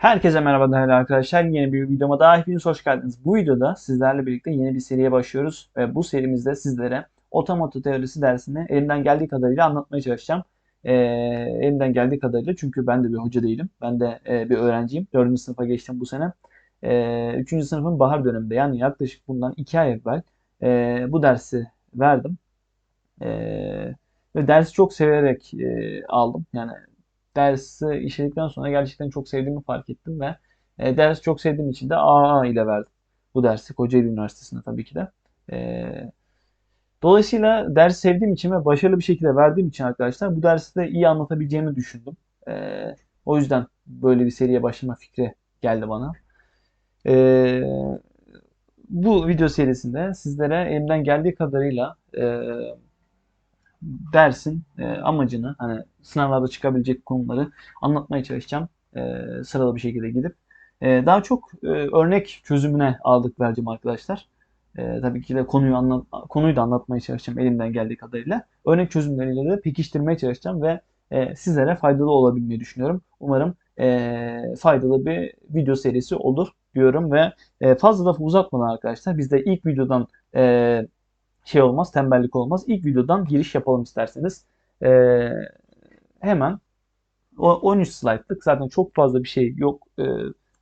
Herkese merhaba değerli arkadaşlar. Yeni bir videoma daha hepiniz hoş geldiniz. Bu videoda sizlerle birlikte yeni bir seriye başlıyoruz. Ve bu serimizde sizlere otomato teorisi dersini elimden geldiği kadarıyla anlatmaya çalışacağım. Ee, elimden geldiği kadarıyla çünkü ben de bir hoca değilim. Ben de e, bir öğrenciyim. 4. sınıfa geçtim bu sene. E, 3. sınıfın bahar döneminde yani yaklaşık bundan 2 ay evvel e, bu dersi verdim. E, ve dersi çok severek e, aldım. Yani dersi işledikten sonra gerçekten çok sevdiğimi fark ettim ve e, dersi çok sevdiğim için de AA ile verdim. Bu dersi Kocaeli Üniversitesi'nde tabii ki de. E, dolayısıyla ders sevdiğim için ve başarılı bir şekilde verdiğim için arkadaşlar bu dersi de iyi anlatabileceğimi düşündüm. E, o yüzden böyle bir seriye başlama fikri geldi bana. E, bu video serisinde sizlere elimden geldiği kadarıyla e, dersin e, amacını hani sınavlarda çıkabilecek konuları anlatmaya çalışacağım. E, sıralı bir şekilde gidip. E, daha çok e, örnek çözümüne aldık vereceğim arkadaşlar. E, tabii ki de konuyu anlat konuyu da anlatmaya çalışacağım elimden geldiği kadarıyla. Örnek çözümleriyle de pekiştirmeye çalışacağım ve e, sizlere faydalı olabilmeyi düşünüyorum. Umarım e, faydalı bir video serisi olur diyorum ve e, fazla da uzatmadan arkadaşlar biz de ilk videodan e, şey olmaz, tembellik olmaz. İlk videodan giriş yapalım isterseniz. Ee, hemen o 13 slaytlık zaten çok fazla bir şey yok. Ee,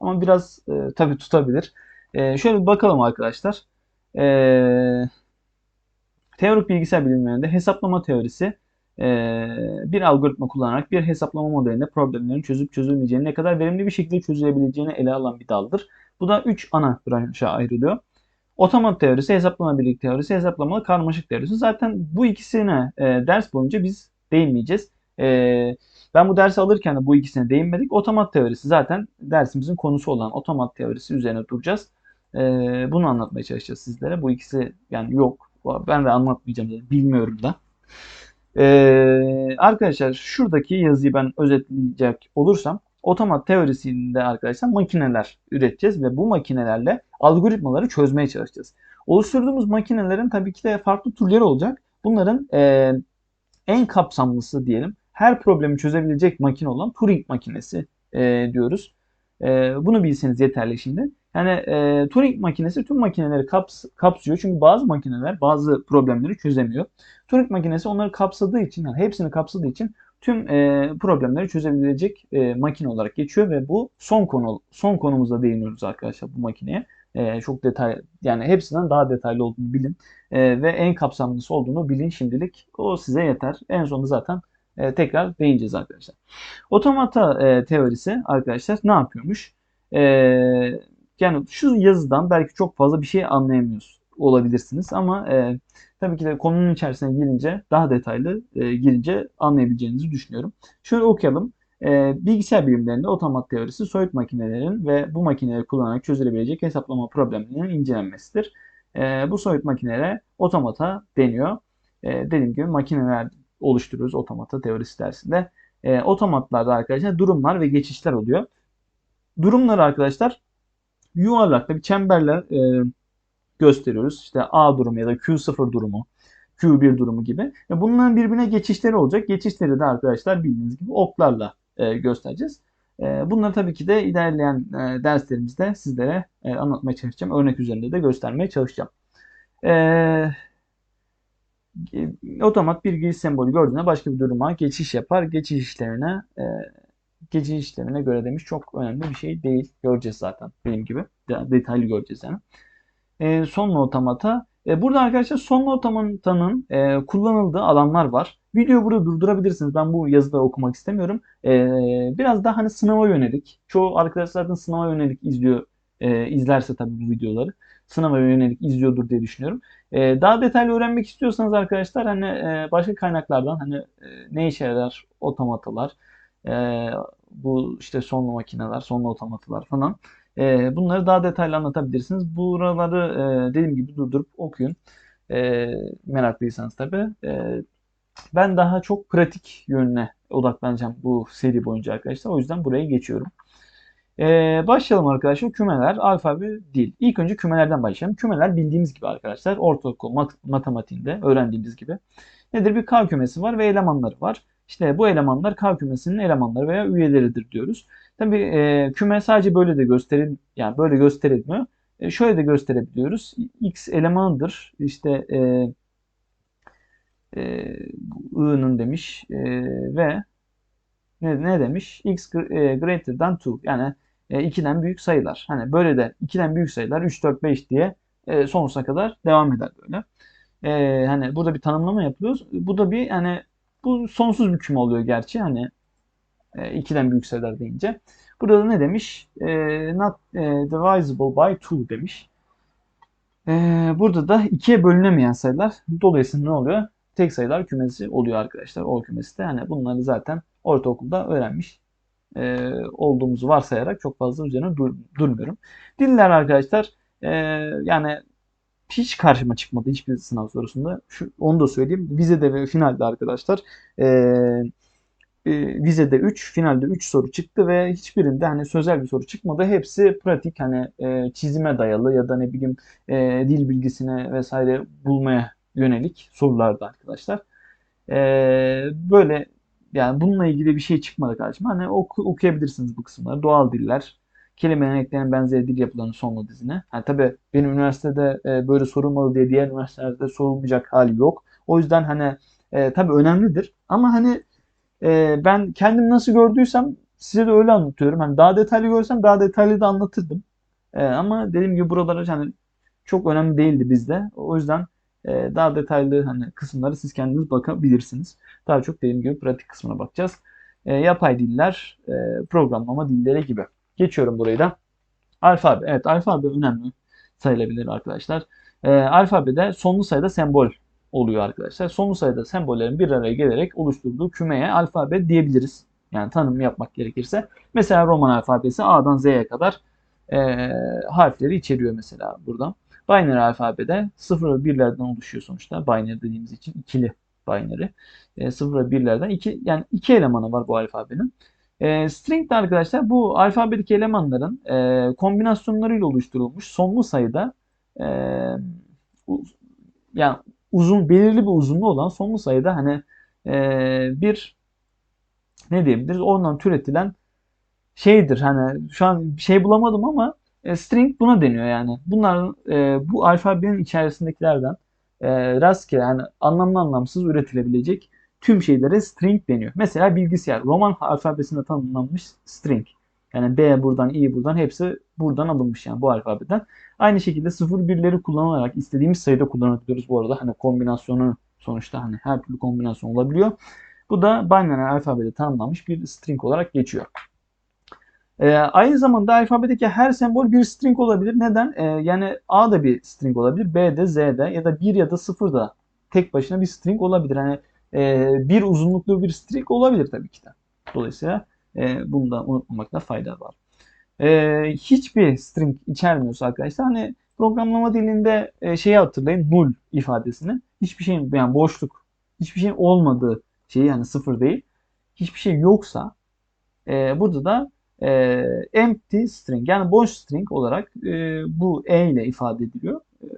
ama biraz e, tabii tutabilir. Ee, şöyle bir bakalım arkadaşlar. Ee, teorik bilgisayar bilimlerinde hesaplama teorisi e, bir algoritma kullanarak bir hesaplama modelinde problemlerin çözüp çözülmeyeceğini ne kadar verimli bir şekilde çözülebileceğini ele alan bir daldır. Bu da 3 ana branşa ayrılıyor. Otomat teorisi, hesaplanabilirlik teorisi, hesaplamalı karmaşık teorisi. Zaten bu ikisine e, ders boyunca biz değinmeyeceğiz. E, ben bu dersi alırken de bu ikisine değinmedik. Otomat teorisi zaten dersimizin konusu olan otomat teorisi üzerine duracağız. E, bunu anlatmaya çalışacağız sizlere. Bu ikisi yani yok. Ben de anlatmayacağım. Zaten. Bilmiyorum da. Ee, arkadaşlar şuradaki yazıyı ben özetleyecek olursam otomat teorisinde arkadaşlar makineler üreteceğiz ve bu makinelerle algoritmaları çözmeye çalışacağız. Oluşturduğumuz makinelerin tabii ki de farklı türleri olacak. Bunların e, en kapsamlısı diyelim her problemi çözebilecek makine olan Turing makinesi e, diyoruz. E, bunu bilseniz yeterli şimdi. Yani e, Turing makinesi tüm makineleri kaps kapsıyor. Çünkü bazı makineler bazı problemleri çözemiyor. Turing makinesi onları kapsadığı için, yani hepsini kapsadığı için tüm e, problemleri çözebilecek e, makine olarak geçiyor ve bu son konu son konumuzda değiniyoruz arkadaşlar bu makineye. E, çok detay yani hepsinden daha detaylı olduğunu bilin e, ve en kapsamlısı olduğunu bilin şimdilik. O size yeter. En sonunda zaten e, tekrar değineceğiz arkadaşlar. Otomata e, teorisi arkadaşlar ne yapıyormuş? E, yani şu yazıdan belki çok fazla bir şey anlayamıyoruz olabilirsiniz ama e, tabii ki de konunun içerisine girince daha detaylı e, girince anlayabileceğinizi düşünüyorum. Şöyle okuyalım. E, bilgisayar bilimlerinde otomat teorisi soyut makinelerin ve bu makineleri kullanarak çözülebilecek hesaplama problemlerinin incelenmesidir. E, bu soyut makinelere otomata deniyor. E, dediğim gibi makineler oluşturuyoruz otomata teorisi dersinde. E, otomatlarda arkadaşlar durumlar ve geçişler oluyor. Durumlar arkadaşlar yuvarlakta bir çemberle e, gösteriyoruz. İşte A durumu ya da Q0 durumu, Q1 durumu gibi. Bunların birbirine geçişleri olacak. Geçişleri de arkadaşlar bildiğiniz gibi oklarla e, göstereceğiz. E, bunları tabii ki de ilerleyen e, derslerimizde sizlere anlatmaya çalışacağım. Örnek üzerinde de göstermeye çalışacağım. Otomat bir giriş sembolü gördüğünde başka bir duruma geçiş yapar. Geçiş işlemine e, geçiş işlemine göre demiş. Çok önemli bir şey değil. Göreceğiz zaten benim gibi. Detaylı göreceğiz yani e, sonlu otomata. E, burada arkadaşlar sonlu otomatanın e, kullanıldığı alanlar var. Videoyu burada durdurabilirsiniz. Ben bu yazıda okumak istemiyorum. E, biraz daha hani sınava yönelik. Çoğu arkadaşlar zaten sınava yönelik izliyor. E, izlerse tabii bu videoları. Sınava yönelik izliyordur diye düşünüyorum. E, daha detaylı öğrenmek istiyorsanız arkadaşlar hani e, başka kaynaklardan hani e, ne işe yarar otomatalar, e, bu işte sonlu makineler, sonlu otomatalar falan. E, bunları daha detaylı anlatabilirsiniz. Buraları e, dediğim gibi durdurup okuyun. E, meraklıysanız tabii. E, ben daha çok pratik yönüne odaklanacağım bu seri boyunca arkadaşlar. O yüzden buraya geçiyorum. Ee, başlayalım arkadaşlar. Kümeler, alfabe, dil. İlk önce kümelerden başlayalım. Kümeler bildiğimiz gibi arkadaşlar ortaokul mat matematiğinde öğrendiğimiz gibi. Nedir? Bir K kümesi var ve elemanları var. İşte bu elemanlar K kümesinin elemanları veya üyeleridir diyoruz. Tabii e, küme sadece böyle de gösteril yani böyle gösterilmiyor. E, şöyle de gösterebiliyoruz. X elemanıdır. İşte e, e, i'nın demiş e, ve ne, ne demiş? X e, greater than 2 yani e, 2'den büyük sayılar. Hani böyle de 2'den büyük sayılar 3, 4, 5 diye e, sonsuza kadar devam eder böyle. E, hani burada bir tanımlama yapıyoruz. Bu da bir yani bu sonsuz bir küme oluyor gerçi hani e, 2'den büyük sayılar deyince. Burada da ne demiş? E, not e, divisible by 2 demiş. E, burada da 2'ye bölünemeyen sayılar. Dolayısıyla ne oluyor? Tek sayılar kümesi oluyor arkadaşlar. O kümesi de hani bunları zaten ortaokulda öğrenmiş e, olduğumuzu varsayarak çok fazla üzerine dur, durmuyorum. Diller arkadaşlar e, yani hiç karşıma çıkmadı hiçbir sınav sorusunda. Şu, onu da söyleyeyim. Vizede ve finalde arkadaşlar e, vizede 3, finalde 3 soru çıktı ve hiçbirinde hani sözel bir soru çıkmadı. Hepsi pratik hani e, çizime dayalı ya da ne bileyim e, dil bilgisine vesaire bulmaya yönelik sorulardı arkadaşlar. E, böyle yani bununla ilgili bir şey çıkmadı karşıma. Hani oku, okuyabilirsiniz bu kısımları. Doğal diller, kelimenin eklerinin benzeri dil yapılarının sonlu dizine. Yani tabii benim üniversitede e, böyle sorulmalı diye diğer üniversitelerde sorulmayacak hali yok. O yüzden hani e, tabii önemlidir. Ama hani e, ben kendim nasıl gördüysem size de öyle anlatıyorum. Hani daha detaylı görsem daha detaylı da anlatırdım. E, ama dediğim gibi buralar hani çok önemli değildi bizde. O yüzden e, daha detaylı hani kısımları siz kendiniz bakabilirsiniz. Daha çok dediğim gibi pratik kısmına bakacağız. E, yapay diller, e, programlama dilleri gibi. Geçiyorum burayı da. Alfabe. Evet alfabe önemli sayılabilir arkadaşlar. E, alfabede sonlu sayıda sembol oluyor arkadaşlar. Sonlu sayıda sembollerin bir araya gelerek oluşturduğu kümeye alfabe diyebiliriz. Yani tanım yapmak gerekirse. Mesela Roman alfabesi A'dan Z'ye kadar e, harfleri içeriyor mesela buradan. Binary alfabede 0 ve 1'lerden oluşuyor sonuçta. Binary dediğimiz için ikili binary. E, 0 ve 1'lerden iki yani iki elemanı var bu alfabenin. E, string de arkadaşlar bu alfabedeki elemanların e, kombinasyonlarıyla oluşturulmuş sonlu sayıda e, yani uzun belirli bir uzunluğu olan sonlu sayıda hani e, bir ne diyebiliriz ondan türetilen şeydir hani şu an bir şey bulamadım ama e, string buna deniyor yani. Bunlar e, bu alfabenin içerisindekilerden e, rastgele yani anlamlı anlamsız üretilebilecek tüm şeylere string deniyor. Mesela bilgisayar Roman alfabesinde tanımlanmış string. Yani B buradan, I buradan hepsi buradan alınmış yani bu alfabeden. Aynı şekilde 0 birleri kullanarak istediğimiz sayıda kullanabiliyoruz bu arada. Hani kombinasyonu sonuçta hani her türlü kombinasyon olabiliyor. Bu da binary alfabede tanımlanmış bir string olarak geçiyor. E, aynı zamanda alfabedeki her sembol bir string olabilir. Neden? E, yani A da bir string olabilir, B de, Z de ya da 1 ya da 0 da tek başına bir string olabilir. Hani e, bir uzunluklu bir string olabilir tabii ki de. Dolayısıyla e, bunu da unutmamakta fayda var. E, hiçbir string içermiyorsa arkadaşlar hani programlama dilinde e, şeyi hatırlayın null ifadesini. Hiçbir şeyin yani boşluk, hiçbir şeyin olmadığı şeyi yani sıfır değil. Hiçbir şey yoksa e, burada da e, empty string yani boş string olarak e, bu e ile ifade ediliyor. E,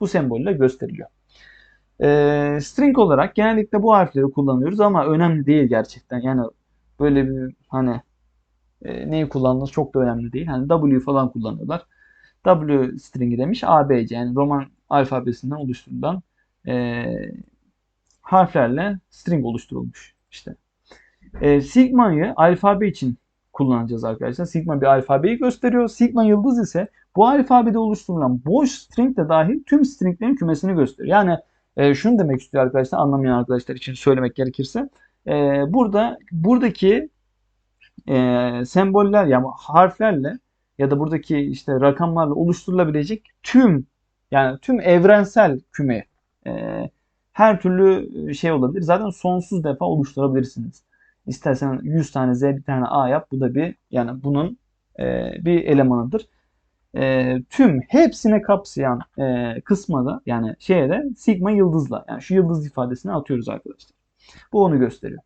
bu sembolle gösteriliyor. E, string olarak genellikle bu harfleri kullanıyoruz ama önemli değil gerçekten. Yani böyle bir hani e, neyi kullandığınız çok da önemli değil. Hani W falan kullanıyorlar. W stringi demiş ABC yani Roman alfabesinden oluşturulan e, harflerle string oluşturulmuş işte. E, Sigma'yı alfabe için kullanacağız arkadaşlar. Sigma bir alfabeyi gösteriyor. Sigma yıldız ise bu alfabede oluşturulan boş string de dahil tüm stringlerin kümesini gösteriyor. Yani e, şunu demek istiyor arkadaşlar anlamayan arkadaşlar için söylemek gerekirse. E, burada buradaki e, semboller yani harflerle ya da buradaki işte rakamlarla oluşturulabilecek tüm yani tüm evrensel küme e, her türlü şey olabilir. Zaten sonsuz defa oluşturabilirsiniz. İstersen 100 tane Z bir tane A yap. Bu da bir yani bunun e, bir elemanıdır. E, tüm hepsine kapsayan e, kısma da yani şeye de sigma yıldızla yani şu yıldız ifadesini atıyoruz arkadaşlar. Bu onu gösteriyor.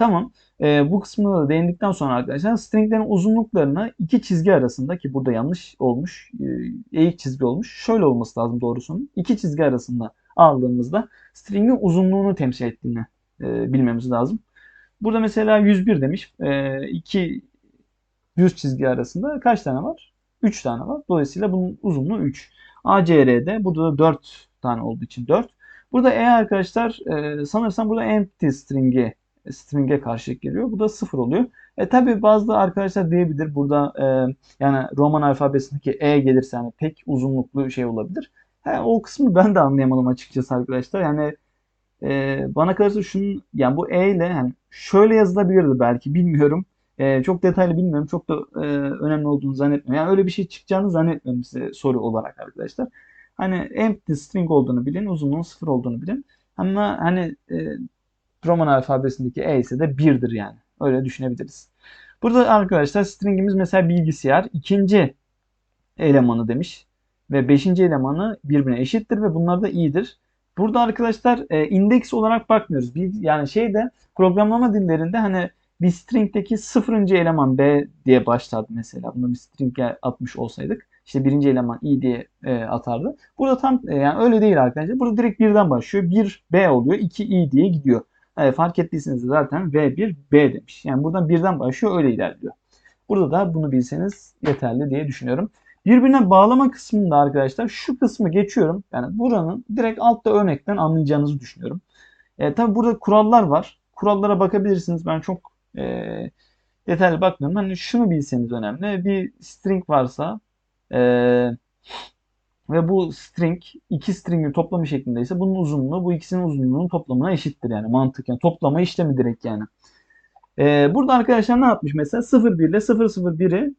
Tamam. E, bu kısmına da değindikten sonra arkadaşlar stringlerin uzunluklarını iki çizgi arasında ki burada yanlış olmuş. E, eğik çizgi olmuş. Şöyle olması lazım doğrusunun. İki çizgi arasında aldığımızda stringin uzunluğunu temsil ettiğini e, bilmemiz lazım. Burada mesela 101 demiş. E, iki düz çizgi arasında kaç tane var? 3 tane var. Dolayısıyla bunun uzunluğu 3. ACR'de burada da 4 tane olduğu için 4. Burada E arkadaşlar e, sanırsam burada empty string'e string'e karşılık geliyor. Bu da 0 oluyor. E tabi bazı arkadaşlar diyebilir burada e, yani Roman alfabesindeki E gelirse yani pek uzunluklu şey olabilir. He, o kısmı ben de anlayamadım açıkçası arkadaşlar. Yani e, bana kalırsa şunun yani bu E ile yani şöyle yazılabilirdi belki bilmiyorum. E, çok detaylı bilmiyorum. Çok da e, önemli olduğunu zannetmiyorum. Yani öyle bir şey çıkacağını zannetmiyorum size soru olarak arkadaşlar. Hani empty string olduğunu bilin, uzunluğun sıfır olduğunu bilin. Ama hani e, Roman alfabesindeki E ise de 1'dir yani. Öyle düşünebiliriz. Burada arkadaşlar stringimiz mesela bilgisayar ikinci elemanı demiş. Ve beşinci elemanı birbirine eşittir ve bunlar da iyidir. Burada arkadaşlar e, indeks olarak bakmıyoruz. Bir, yani şeyde programlama dillerinde hani bir string'deki sıfırıncı eleman B diye başlardı mesela. Bunu bir string'e atmış olsaydık. işte birinci eleman i diye e, atardı. Burada tam e, yani öyle değil arkadaşlar. Burada direkt birden başlıyor. 1 B oluyor. 2 i diye gidiyor. E, fark ettiyseniz zaten V1 B demiş. Yani buradan birden başlıyor öyle ilerliyor. Burada da bunu bilseniz yeterli diye düşünüyorum. Birbirine bağlama kısmında arkadaşlar şu kısmı geçiyorum. Yani buranın direkt altta örnekten anlayacağınızı düşünüyorum. E, tabi burada kurallar var. Kurallara bakabilirsiniz. Ben çok e, detaylı bakmıyorum. Hani şunu bilseniz önemli. Bir string varsa e, ve bu string iki stringin toplamı şeklindeyse bunun uzunluğu bu ikisinin uzunluğunun toplamına eşittir yani mantıken. Toplama işlemi direkt yani. Ee, burada arkadaşlar ne yapmış mesela 0,1 ile 0,01'i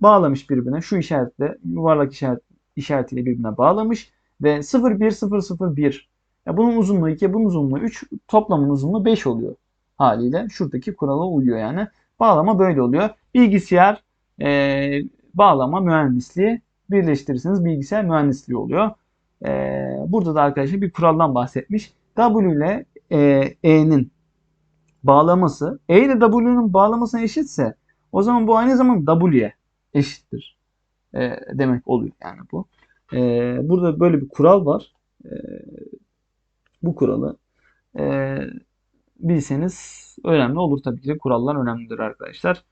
bağlamış birbirine. Şu işaretle yuvarlak işaret işaretiyle birbirine bağlamış ve 0,1,0,01 ya bunun uzunluğu 2, bunun uzunluğu 3, toplamın uzunluğu 5 oluyor haliyle. Şuradaki kurala uyuyor yani. Bağlama böyle oluyor. Bilgisayar e, bağlama mühendisliği birleştirirseniz bilgisayar mühendisliği oluyor. Ee, burada da arkadaşlar bir kuraldan bahsetmiş. W ile e, E'nin bağlaması E ile W'nin bağlamasına eşitse o zaman bu aynı zamanda W'ye eşittir e, demek oluyor yani bu. E, burada böyle bir kural var. E, bu kuralı e, bilseniz önemli olur tabii ki de kurallar önemlidir arkadaşlar.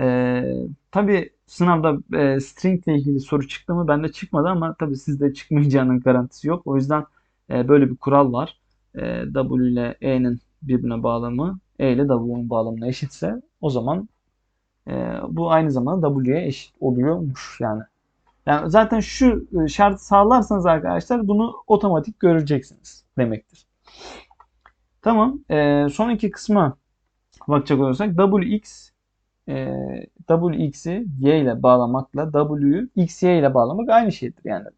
E, tabii sınavda e, string ile ilgili soru çıktı mı? Bende çıkmadı ama tabii sizde çıkmayacağının garantisi yok. O yüzden e, böyle bir kural var. E, w ile e'nin birbirine bağlamı e ile w'nin bağlamına eşitse o zaman e, bu aynı zamanda w'ye eşit oluyormuş yani. Yani zaten şu şartı sağlarsanız arkadaşlar bunu otomatik göreceksiniz demektir. Tamam. E, son iki kısma bakacak olursak wx e, Wx'i y ile bağlamakla W'yu xy ile bağlamak aynı şeydir yani.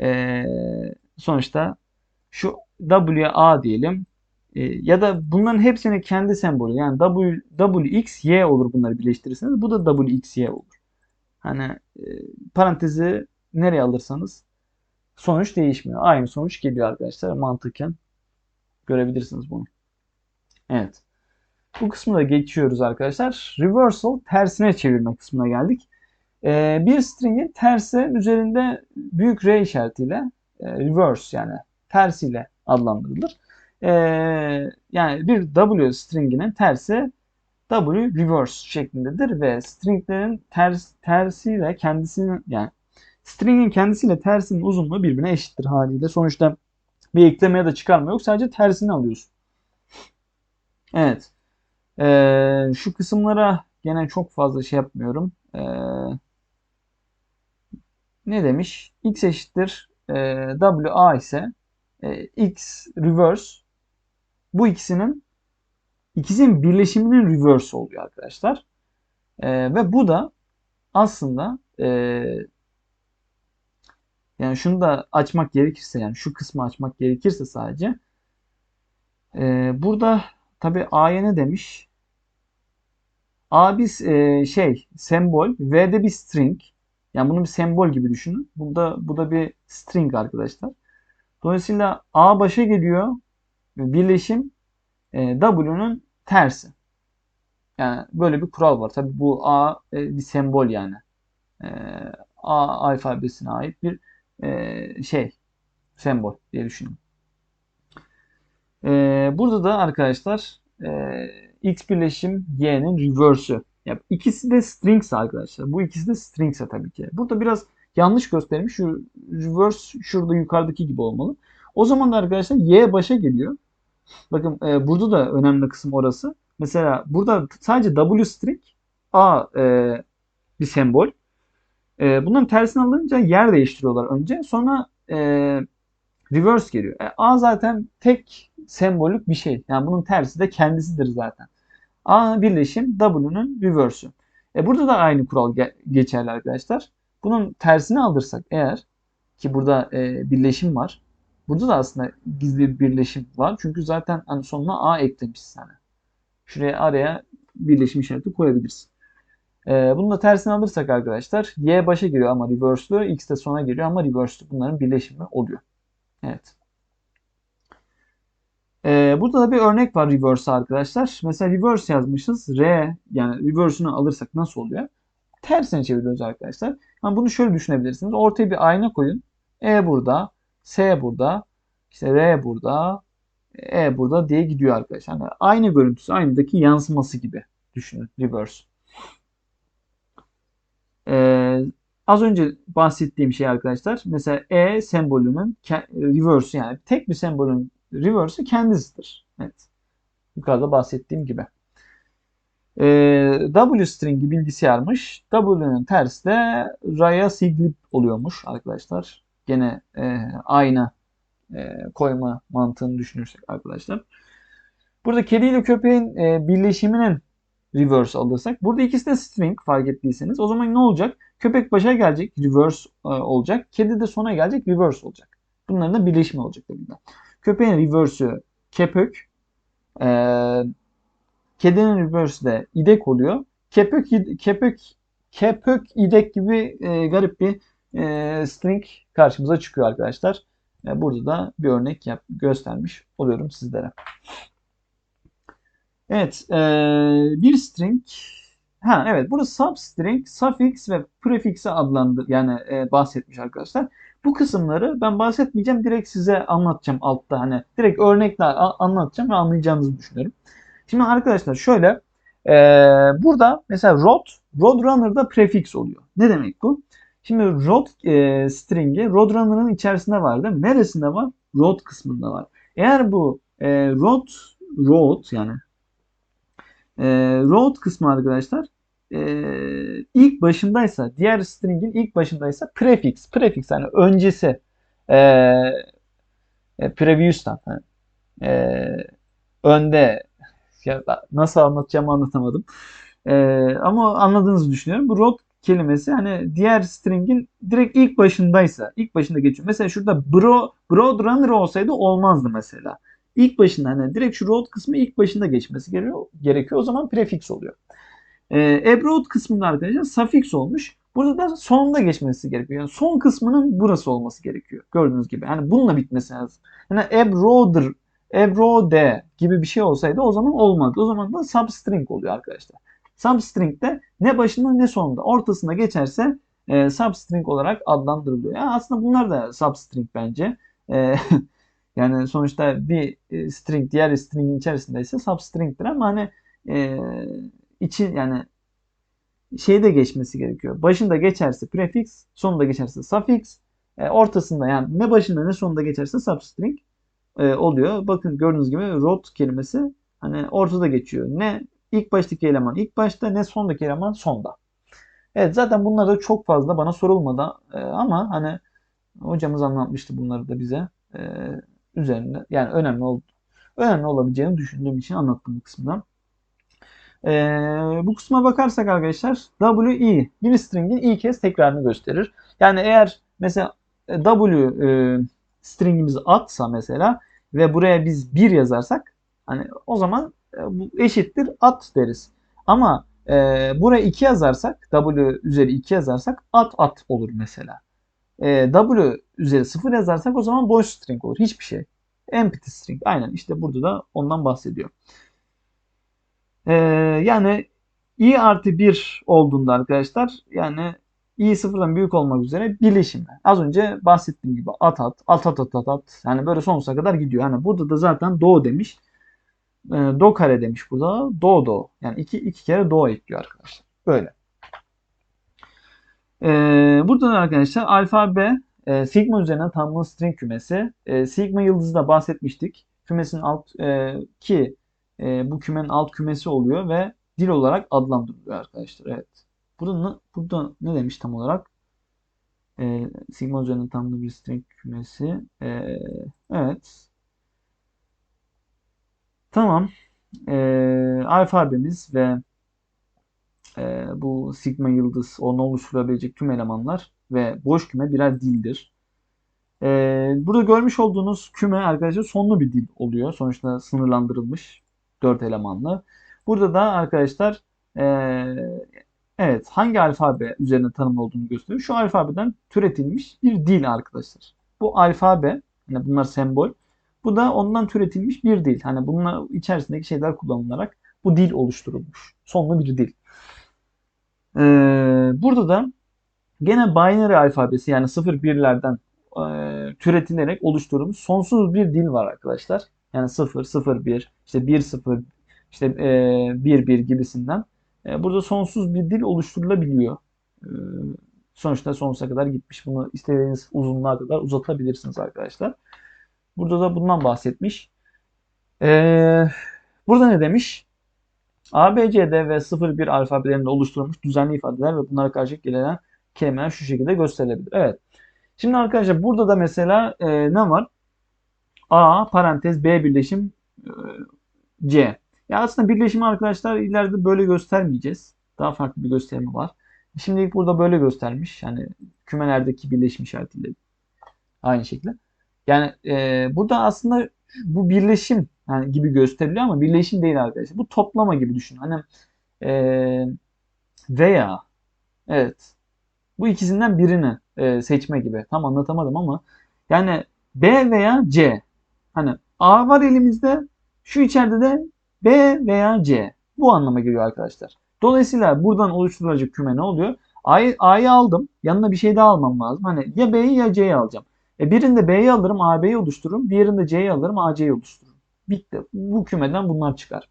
E, sonuçta şu W'ye A diyelim. E, ya da bunların hepsinin kendi sembolü. Yani W, Wx, Y olur bunları birleştirirseniz. Bu da Wx, Y olur. Hani e, parantezi nereye alırsanız sonuç değişmiyor. Aynı sonuç geliyor arkadaşlar. Mantıken görebilirsiniz bunu. Evet. Bu kısmı da geçiyoruz arkadaşlar. Reversal tersine çevirme kısmına geldik. Ee, bir stringin tersi üzerinde büyük R işaretiyle e, reverse yani tersiyle adlandırılır. Ee, yani bir W stringinin tersi W reverse şeklindedir ve stringlerin ters, tersiyle kendisinin yani stringin kendisiyle tersinin uzunluğu birbirine eşittir haliyle. Sonuçta bir ekleme ya da çıkarma yok. Sadece tersini alıyorsun. Evet. Ee, şu kısımlara gene çok fazla şey yapmıyorum. Ee, ne demiş? x eşittir e, w ise e, x reverse bu ikisinin ikisinin birleşiminin reverse oluyor arkadaşlar. E, ve bu da aslında e, yani şunu da açmak gerekirse yani şu kısmı açmak gerekirse sadece e, burada Tabi A'ya ne demiş? A bir e, şey sembol, V'de bir string. Yani bunu bir sembol gibi düşünün. Burada bu da bir string arkadaşlar. Dolayısıyla A başa geliyor. Birleşim e, W'nun tersi. Yani böyle bir kural var. Tabi bu A e, bir sembol yani. E, A alfabesine ait bir e, şey sembol diye düşünün. Ee, burada da arkadaşlar e, x birleşim y'nin reverse'ü. Yani ikisi de strings arkadaşlar. Bu ikisi de strings tabii ki. Burada biraz yanlış göstermiş. Şu reverse şurada yukarıdaki gibi olmalı. O zaman da arkadaşlar y başa geliyor. Bakın e, burada da önemli kısım orası. Mesela burada sadece w string a e, bir sembol. E, bunların tersini alınca yer değiştiriyorlar önce. Sonra e, reverse geliyor. E, a zaten tek sembolik bir şey. Yani bunun tersi de kendisidir zaten. A birleşim W'nun reverse'ü. E, burada da aynı kural ge geçerli arkadaşlar. Bunun tersini alırsak eğer ki burada e, birleşim var. Burada da aslında gizli bir birleşim var. Çünkü zaten hani sonuna A eklemişsin hani. Şuraya araya birleşim işareti koyabilirsin. Ee, bunu da tersine alırsak arkadaşlar y başa giriyor ama reverse'lü, x de sona giriyor ama reverse'lü. Bunların birleşimi oluyor. Evet. Ee, burada da bir örnek var reverse arkadaşlar. Mesela reverse yazmışız. R yani reverse'ünü alırsak nasıl oluyor? Tersine çeviriyoruz arkadaşlar. Yani bunu şöyle düşünebilirsiniz. Ortaya bir ayna koyun. E burada, S burada, işte R burada, E burada diye gidiyor arkadaşlar. Yani aynı görüntüsü, aynadaki yansıması gibi düşünün reverse. Ee, az önce bahsettiğim şey arkadaşlar. Mesela E sembolünün reverse yani tek bir sembolün reverse'ü kendisidir. Evet. Yukarıda bahsettiğim gibi. Ee, W string'i bilgisayarmış. W'nun tersi de Raya Siglip oluyormuş arkadaşlar. Gene e, aynı e, koyma mantığını düşünürsek arkadaşlar. Burada kedi ile köpeğin e, birleşiminin reverse alırsak. Burada ikisi de string fark ettiyseniz. O zaman ne olacak? Köpek başa gelecek reverse e, olacak. Kedi de sona gelecek reverse olacak. Bunların da birleşimi olacak tabii. Köpeğin reverse'ü kepök. E, kedinin reverse'ü de idek oluyor. Kepök, kepök, kepök idek gibi e, garip bir e, string karşımıza çıkıyor arkadaşlar. E, burada da bir örnek yap, göstermiş oluyorum sizlere. Evet, e, bir string Ha evet burada substring, suffix ve prefix'i adlandır yani e, bahsetmiş arkadaşlar. Bu kısımları ben bahsetmeyeceğim. Direkt size anlatacağım altta hani direkt örnekle anlatacağım ve anlayacağınızı düşünüyorum. Şimdi arkadaşlar şöyle e, burada mesela road, roadrunner'da prefix oluyor. Ne demek bu? Şimdi road e, string'i roadrunner'ın içerisinde var değil mi? Neresinde var? Road kısmında var. Eğer bu e, road road yani e, road kısmı arkadaşlar e, ilk başındaysa diğer string'in ilk başındaysa prefix prefix yani öncesi e, e, previous'tan e, önde ya, nasıl anlatacağımı anlatamadım. E, ama anladığınızı düşünüyorum. Bu road kelimesi hani diğer string'in direkt ilk başındaysa ilk başında geçiyor. Mesela şurada bro broad runner olsaydı olmazdı mesela. İlk başında hani direkt şu road kısmı ilk başında geçmesi gerekiyor. gerekiyor. O zaman prefix oluyor. E, abroad kısmında arkadaşlar suffix olmuş. Burada da sonunda geçmesi gerekiyor. Yani son kısmının burası olması gerekiyor. Gördüğünüz gibi. Yani bununla bitmesi lazım. Yani abroader, abrode gibi bir şey olsaydı o zaman olmadı. O zaman da substring oluyor arkadaşlar. Substring de ne başında ne sonunda ortasında geçerse e, substring olarak adlandırılıyor. Yani aslında bunlar da substring bence. E, yani sonuçta bir e, string diğer stringin içerisindeyse substring'tir ama hani e, için yani şeyde geçmesi gerekiyor. Başında geçerse prefix, sonunda geçerse suffix, e, ortasında yani ne başında ne sonunda geçerse substring e, oluyor. Bakın gördüğünüz gibi root kelimesi hani ortada geçiyor. Ne ilk baştaki eleman ilk başta ne sondaki eleman sonda. Evet zaten bunlar da çok fazla bana sorulmadı e, ama hani hocamız anlatmıştı bunları da bize. E, üzerinde yani önemli oldu. Önemli olabileceğini düşündüğüm için anlattım bu kısmından. Ee, bu kısma bakarsak arkadaşlar WE bir stringin ilk kez tekrarını gösterir. Yani eğer mesela e, W e, stringimiz atsa mesela ve buraya biz 1 yazarsak hani o zaman e, bu eşittir at deriz. Ama e, buraya 2 yazarsak W üzeri 2 yazarsak at at olur mesela. E, W üzeri 0 yazarsak o zaman boş string olur. Hiçbir şey. Empty string. Aynen işte burada da ondan bahsediyor. Ee, yani i artı 1 olduğunda arkadaşlar yani i sıfırdan büyük olmak üzere birleşimler. Az önce bahsettiğim gibi at at, at at at at at. Yani böyle sonsuza kadar gidiyor. Hani burada da zaten do demiş. E, do kare demiş burada. Do do. Yani iki, iki kere do ekliyor arkadaşlar. Böyle. E, burada da arkadaşlar alfabe e, sigma üzerinden tanımlı string kümesi. E, sigma yıldızı da bahsetmiştik. Kümesin alt e, ki e, bu kümenin alt kümesi oluyor ve dil olarak adlandırılıyor arkadaşlar. Evet. Burada ne, burada ne demiş tam olarak? E, sigma üzerinden tanımlı bir string kümesi. E, evet. Tamam. E, alfabemiz ve e, bu sigma yıldız onu oluşturabilecek tüm elemanlar ve boş küme birer dildir. E, burada görmüş olduğunuz küme arkadaşlar sonlu bir dil oluyor. Sonuçta sınırlandırılmış 4 elemanlı. Burada da arkadaşlar e, evet hangi alfabe üzerine tanımlı olduğunu gösteriyor. Şu alfabeden türetilmiş bir dil arkadaşlar. Bu alfabe, yani bunlar sembol. Bu da ondan türetilmiş bir dil. Hani bunlar içerisindeki şeyler kullanılarak bu dil oluşturulmuş. Sonlu bir dil. Ee, burada da gene binary alfabesi yani 0-1'lerden e, türetilerek oluşturulmuş sonsuz bir dil var arkadaşlar. Yani 0, 0, 1, işte 1, 0, işte e, 1, 1 gibisinden. E, burada sonsuz bir dil oluşturulabiliyor. E, sonuçta sonsuza kadar gitmiş. Bunu istediğiniz uzunluğa kadar uzatabilirsiniz arkadaşlar. Burada da bundan bahsetmiş. E, burada ne demiş? A, B, C, D ve 0, 1 alfabelerinde oluşturulmuş düzenli ifadeler ve bunlara karşı gelen kelimeler şu şekilde gösterilebilir. Evet. Şimdi arkadaşlar burada da mesela e, ne var? A parantez B birleşim e, C. Ya aslında birleşimi arkadaşlar ileride böyle göstermeyeceğiz. Daha farklı bir gösterimi var. Şimdilik burada böyle göstermiş. Yani kümelerdeki birleşim işaretiyle aynı şekilde. Yani e, burada aslında bu birleşim yani gibi gösteriliyor ama birleşim değil arkadaşlar. Bu toplama gibi düşün. Hani e, veya evet bu ikisinden birini e, seçme gibi. Tam anlatamadım ama yani B veya C. Hani A var elimizde. Şu içeride de B veya C. Bu anlama geliyor arkadaşlar. Dolayısıyla buradan oluşturulacak küme ne oluyor? A'yı, aldım. Yanına bir şey daha almam lazım. Hani ya B'yi ya C'yi alacağım. E birinde B'yi alırım AB'yi oluştururum. Diğerinde C'yi alırım AC'yi oluştururum. Bitti. Bu kümeden bunlar çıkar.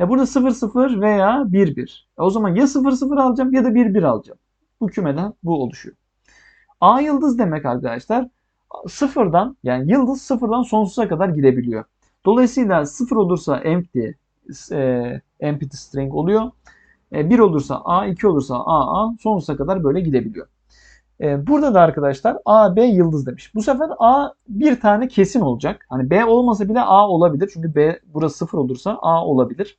E burada 0 0 veya 1 1. E o zaman ya 0 0 alacağım ya da 1 1 alacağım. Bu kümeden bu oluşuyor. A yıldız demek arkadaşlar sıfırdan yani yıldız sıfırdan sonsuza kadar gidebiliyor. Dolayısıyla sıfır olursa empty e, empty string oluyor. E, 1 olursa A, 2 olursa A, A sonsuza kadar böyle gidebiliyor. E, burada da arkadaşlar A, B yıldız demiş. Bu sefer A bir tane kesin olacak. Hani B olmasa bile A olabilir. Çünkü B burası 0 olursa A olabilir.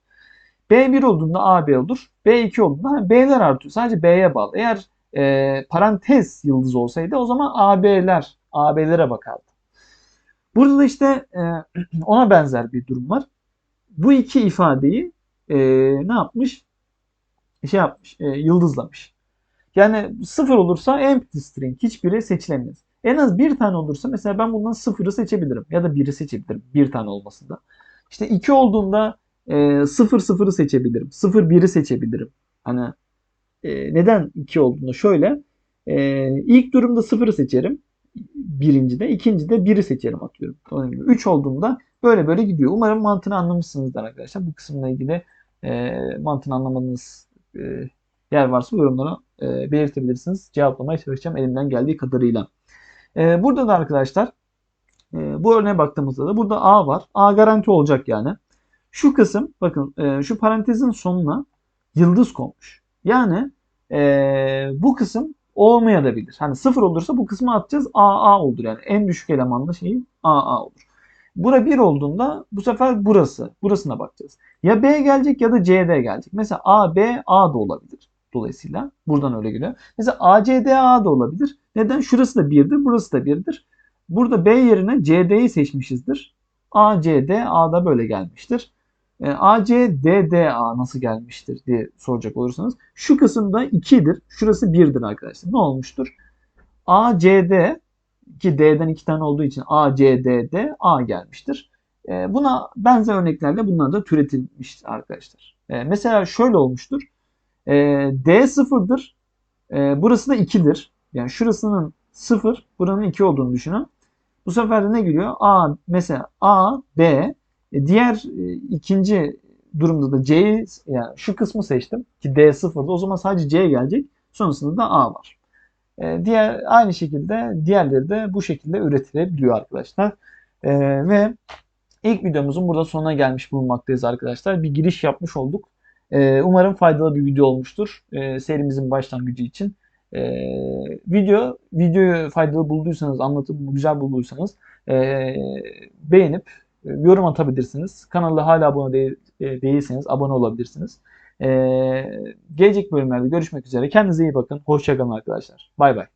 B1 olduğunda A, B olur. B2 olduğunda hani B'ler artıyor. Sadece B'ye bağlı. Eğer e, parantez yıldız olsaydı o zaman AB'ler, AB'lere bakardı. Burada da işte e, ona benzer bir durum var. Bu iki ifadeyi e, ne yapmış? Şey yapmış, e, yıldızlamış. Yani sıfır olursa empty string hiçbiri seçilemez. En az bir tane olursa mesela ben bundan sıfırı seçebilirim ya da biri seçebilirim bir tane olmasında. İşte iki olduğunda e, sıfır sıfırı seçebilirim. Sıfır biri seçebilirim. Hani e, neden 2 olduğunu şöyle. E, ilk durumda 0'ı seçerim. Birincide. ikincide 1'i seçerim atıyorum. 3 olduğunda böyle böyle gidiyor. Umarım mantığını anlamışsınızdır arkadaşlar. Bu kısımla ilgili e, mantığını anlamadığınız e, yer varsa yorumlara e, belirtebilirsiniz. Cevaplamaya çalışacağım elimden geldiği kadarıyla. E, burada da arkadaşlar e, bu örneğe baktığımızda da burada A var. A garanti olacak yani. Şu kısım bakın e, şu parantezin sonuna yıldız konmuş. Yani e, bu kısım olmayabilir. Hani sıfır olursa bu kısmı atacağız AA olur yani. En düşük elemanlı şeyi AA olur. Bura 1 olduğunda bu sefer burası. Burasına bakacağız. Ya B gelecek ya da CD gelecek. Mesela A, B, A da olabilir. Dolayısıyla buradan öyle geliyor. Mesela ACD A da olabilir. Neden? Şurası da 1'dir, burası da 1'dir. Burada B yerine CD'yi seçmişizdir. ACD A da böyle gelmiştir. E, ACDDA nasıl gelmiştir diye soracak olursanız şu kısımda 2'dir. Şurası 1'dir arkadaşlar. Ne olmuştur? ACD ki D'den 2 tane olduğu için ACDD A gelmiştir. E, buna benzer örneklerle bunlar da türetilmiştir arkadaşlar. E, mesela şöyle olmuştur. D sıfırdır. E, burası da 2'dir. Yani şurasının 0, buranın 2 olduğunu düşünün. Bu sefer de ne geliyor? A mesela A, B. E, diğer e, ikinci durumda da C'yi yani şu kısmı seçtim ki D sıfırdı. O zaman sadece C gelecek. Sonrasında da A var. E, diğer aynı şekilde diğerleri de bu şekilde üretilebiliyor arkadaşlar. E, ve ilk videomuzun burada sonuna gelmiş bulunmaktayız arkadaşlar. Bir giriş yapmış olduk. E, umarım faydalı bir video olmuştur. E, serimizin başlangıcı için. E, video videoyu faydalı bulduysanız, anlatımı güzel bulduysanız beğenip e, yorum atabilirsiniz. Kanala hala abone e, değilseniz abone olabilirsiniz. Gelecek bölümlerde görüşmek üzere. Kendinize iyi bakın. Hoşçakalın arkadaşlar. Bay bay.